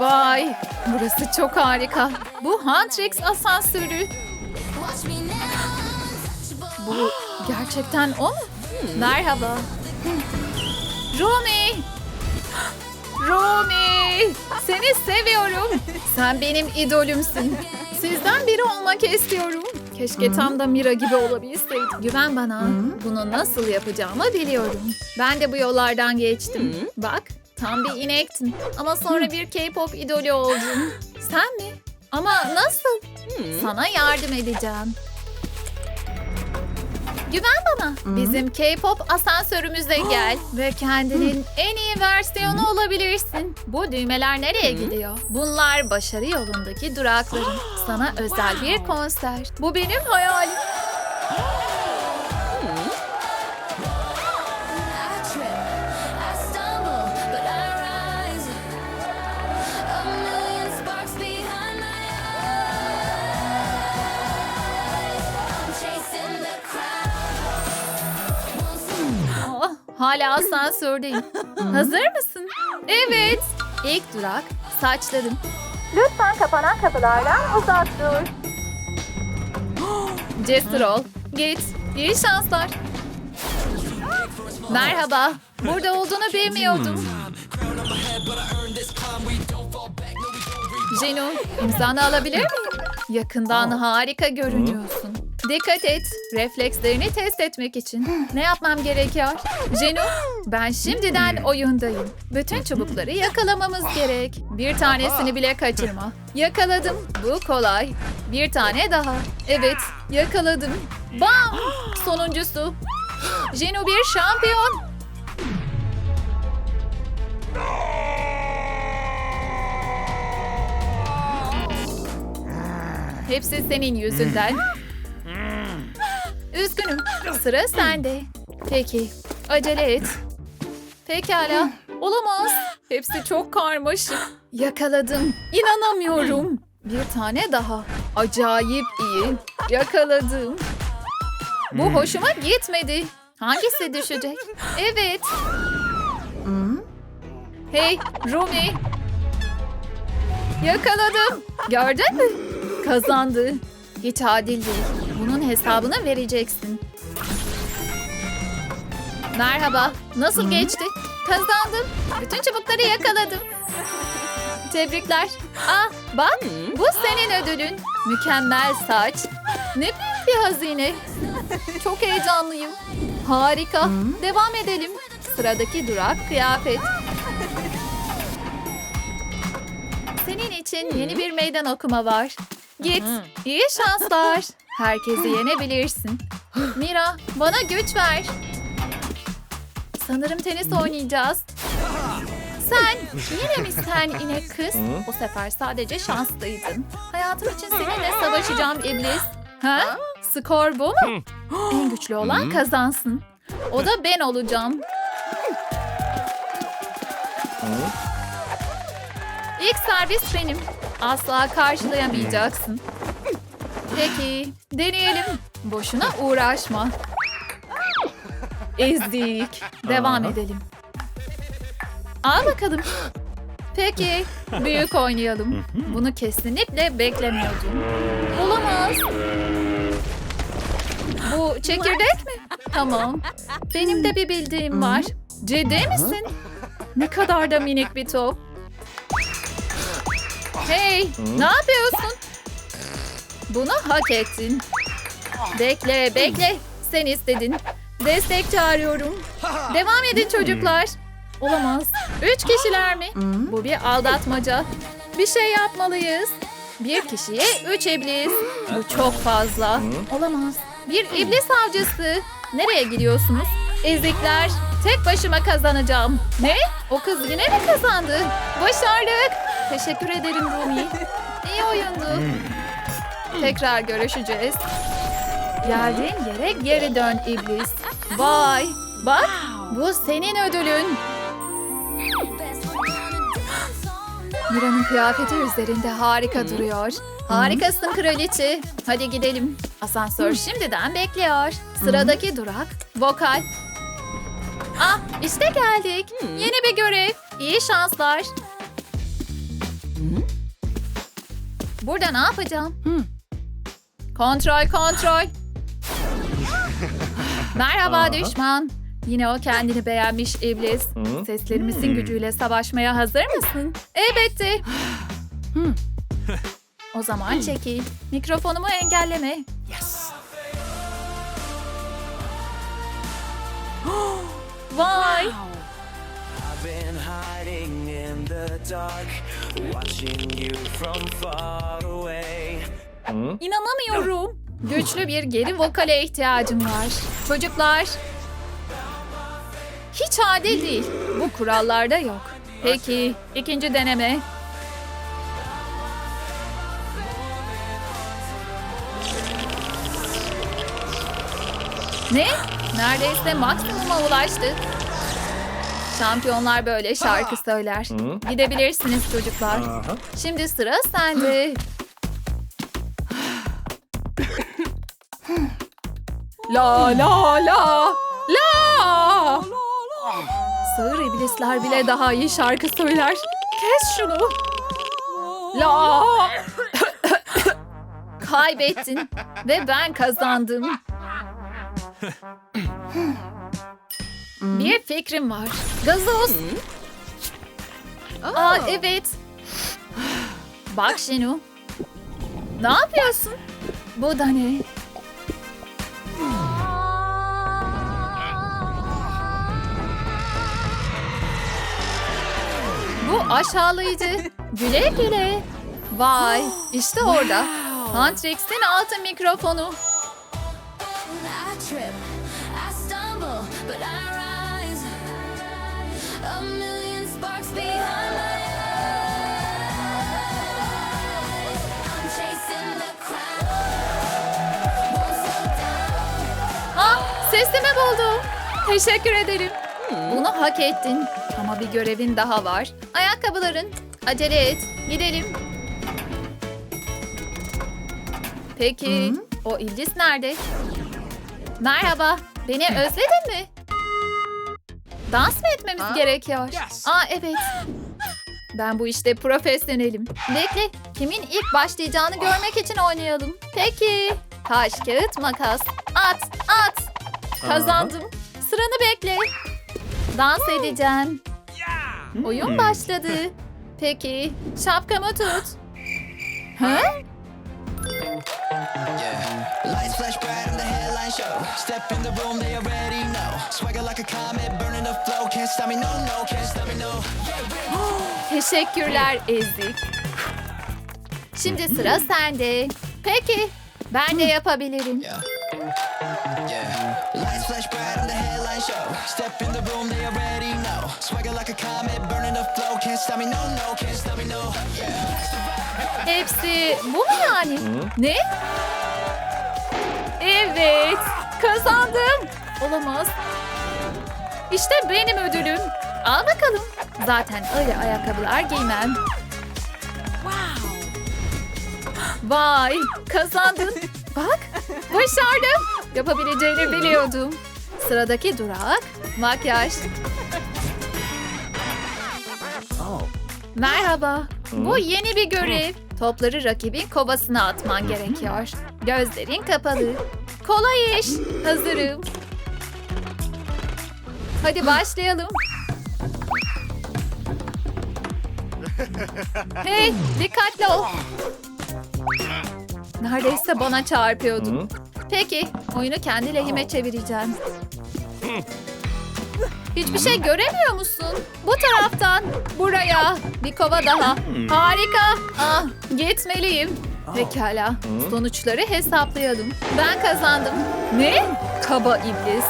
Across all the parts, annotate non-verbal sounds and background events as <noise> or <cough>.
Vay, burası çok harika. Bu Huntrix asansörü. Bu gerçekten o mu? Merhaba. Romy. Romy. Seni seviyorum. Sen benim idolümsün. Sizden biri olmak istiyorum. Keşke tam da Mira gibi olabilseydim. Güven bana. Bunu nasıl yapacağımı biliyorum. Ben de bu yollardan geçtim. Bak, tam bir inektin. Ama sonra bir K-pop idolü oldun. Sen mi? Ama nasıl? Sana yardım edeceğim. Güven bana. Bizim K-pop asansörümüze <gasps> gel ve kendinin en iyi versiyonu olabilirsin. Bu düğmeler nereye gidiyor? Bunlar başarı yolundaki durakların. Sana özel bir konser. Bu benim hayalim. Hala asansördeyim. Hazır mısın? Evet. İlk durak saçlarım. Lütfen kapanan kapılardan uzak dur. <gasps> Cesur ol. Git. İyi şanslar. Merhaba. Burada olduğunu bilmiyordum. Jenu, imzanı alabilir miyim? Yakından harika görünüyorsun. Dikkat et, reflekslerini test etmek için. Ne yapmam gerekiyor? Jenu, ben şimdiden oyundayım. Bütün çubukları yakalamamız gerek. Bir tanesini bile kaçırma. Yakaladım. Bu kolay. Bir tane daha. Evet, yakaladım. Bam! Sonuncusu. Jenu bir şampiyon. Hepsi senin yüzünden. Üzgünüm. Sıra sende. Peki. Acele et. Pekala. Olamaz. Hepsi çok karmaşık. Yakaladım. İnanamıyorum. Bir tane daha. Acayip iyi. Yakaladım. Bu hoşuma gitmedi. Hangisi düşecek? Evet. Hey Rumi. Yakaladım. Gördün mü? Kazandı. Hiç adil değil. Hesabını vereceksin. Merhaba. Nasıl geçti? Kazandım. Bütün çubukları yakaladım. Tebrikler. Ah bak bu senin ödülün. Mükemmel saç. Ne büyük bir hazine. Çok heyecanlıyım. Harika. Devam edelim. Sıradaki durak kıyafet. Senin için yeni bir meydan okuma var. Git. İyi şanslar. Herkesi yenebilirsin. Mira, bana güç ver. Sanırım tenis oynayacağız. Sen, yine mi sen inek kız? Bu sefer sadece şanslıydın. Hayatım için seninle savaşacağım iblis. Ha? Skor bu mu? En güçlü olan kazansın. O da ben olacağım. İlk servis benim. Asla karşılayamayacaksın. Peki, deneyelim. Boşuna uğraşma. Ezdik. Devam edelim. Al bakalım. Peki, büyük oynayalım. Bunu kesinlikle beklemiyordum. Olamaz. Bu çekirdek mi? Tamam. Benim de bir bildiğim var. Ciddi misin? Ne kadar da minik bir top. Hey, ne yapıyorsun? Bunu hak ettin. Bekle, bekle. Sen istedin. Destek çağırıyorum. Devam edin çocuklar. Olamaz. Üç kişiler mi? Bu bir aldatmaca. Bir şey yapmalıyız. Bir kişiye üç iblis. Bu çok fazla. Olamaz. Bir iblis avcısı. Nereye gidiyorsunuz? Ezikler. Tek başıma kazanacağım. Ne? O kız yine mi kazandı? Başardık. Teşekkür ederim Rumi. İyi oyundu. Tekrar görüşeceğiz. Geldiğin yere geri dön iblis. Vay. Bak bu senin ödülün. Mira'nın kıyafeti üzerinde harika duruyor. Harikasın kraliçe. Hadi gidelim. Asansör şimdiden bekliyor. Sıradaki durak vokal. Ah işte geldik. Yeni bir görev. İyi şanslar. Burada ne yapacağım? Kontrol kontrol. <laughs> Merhaba düşman. Yine o kendini beğenmiş iblis. Seslerimizin gücüyle savaşmaya hazır mısın? Elbette. o zaman çekil. Mikrofonumu engelleme. <gasps> Vay! İn the dark, watching you from far away. İnanamıyorum. Güçlü bir geri vokale ihtiyacım var. Çocuklar. Hiç adil değil. Bu kurallarda yok. Peki, ikinci deneme. Ne? Neredeyse maksimuma ulaştık. Şampiyonlar böyle şarkı söyler. Gidebilirsiniz çocuklar. Şimdi sıra sende. La la la la. Sağır iblisler bile daha iyi şarkı söyler. Kes şunu. La. Kaybettin ve ben kazandım. Bir fikrim var. Gazoz. Aa evet. Bak Şenu. Ne yapıyorsun? Bu da ne? Bu aşağılayıcı. Güle güle. Vay işte orada. Huntrix'in altın mikrofonu. Sesimi buldum. Teşekkür ederim. Bunu hak ettin. Ama bir görevin daha var. Ayakkabıların. Acele et. Gidelim. Peki o iblis nerede? Merhaba. Beni <laughs> özledin mi? Dans mı etmemiz gerekiyor? Aa evet. Ben bu işte profesyonelim. Bekle. Kimin ilk başlayacağını görmek için oynayalım. Peki. Taş, kağıt, makas. At, at. Kazandım. Sıranı bekle. Dans edeceğim. Oyun başladı. Peki, şapkamı tut. Ha? <gasps> Teşekkürler Ezik. Şimdi sıra sende. Peki, ben de yapabilirim. Yeah. Yeah. Lights flash bright on the headline show. Step in the room, they already know. Swagger like a comet, burning the flow. Can't stop me, no, no, can't stop me, no. Hepsi bu mu yani? Ne? Evet, kazandım. Olamaz. İşte benim ödülüm. Al bakalım. Zaten öyle ayakkabılar giymem. Vay, kazandın. Bak, başardım. Yapabileceğini biliyordum. Sıradaki durak, makyaj. Merhaba. Bu yeni bir görev. Topları rakibin kovasına atman gerekiyor. Gözlerin kapalı. Kolay iş. Hazırım. Hadi başlayalım. Hey, dikkatli ol. <laughs> Neredeyse bana çarpıyordun. Peki, oyunu kendi lehime çevireceğim. Hiçbir şey göremiyor musun? Bu taraftan. Buraya. Bir kova daha. Harika. Ah, gitmeliyim. Pekala. Sonuçları hesaplayalım. Ben kazandım. Ne? Kaba iblis.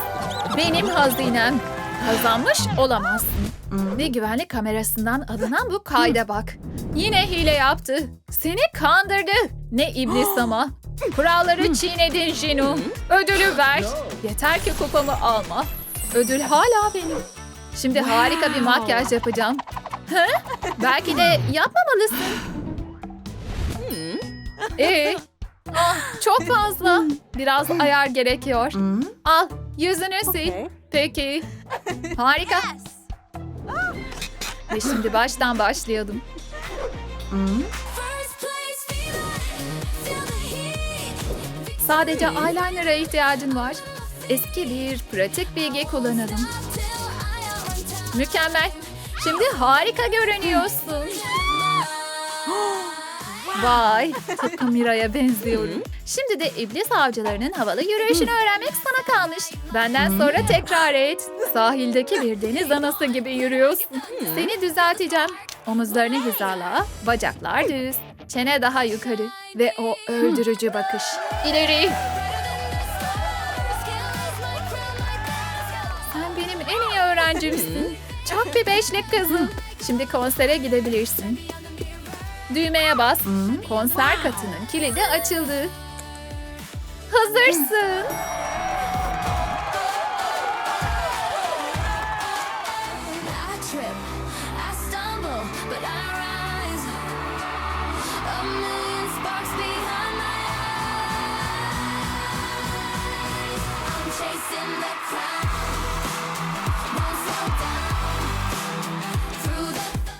Benim hazinem. Kazanmış olamazsın. Ve güvenlik kamerasından alınan bu kayda bak. Yine hile yaptı. Seni kandırdı. Ne iblis <gasps> ama. Kuralları çiğnedin Jinu. Ödülü ver. Yeter ki kupamı alma. Ödül hala benim. Şimdi harika bir makyaj yapacağım. Belki de yapmamalısın. Ee, ah, çok fazla. Biraz ayar gerekiyor. Al, yüzünü sil. Peki. <laughs> Harika. Ve şimdi baştan başlayalım. Sadece eyeliner'a ihtiyacın var. Eski bir pratik bilgi kullanalım. Mükemmel. Şimdi harika görünüyorsun. <gasps> Vay, tıpkı Mira'ya benziyorum. Şimdi de iblis avcılarının havalı yürüyüşünü öğrenmek sana kalmış. Benden sonra tekrar et. Sahildeki bir deniz anası gibi yürüyorsun. Seni düzelteceğim. Omuzlarını hizala, bacaklar düz, çene daha yukarı ve o öldürücü bakış. İleri. Sen benim en iyi öğrencimsin. Çok bir beşlik kızım. Şimdi konsere gidebilirsin. Düğmeye bas. Konser katının kilidi açıldı. Hazırsın.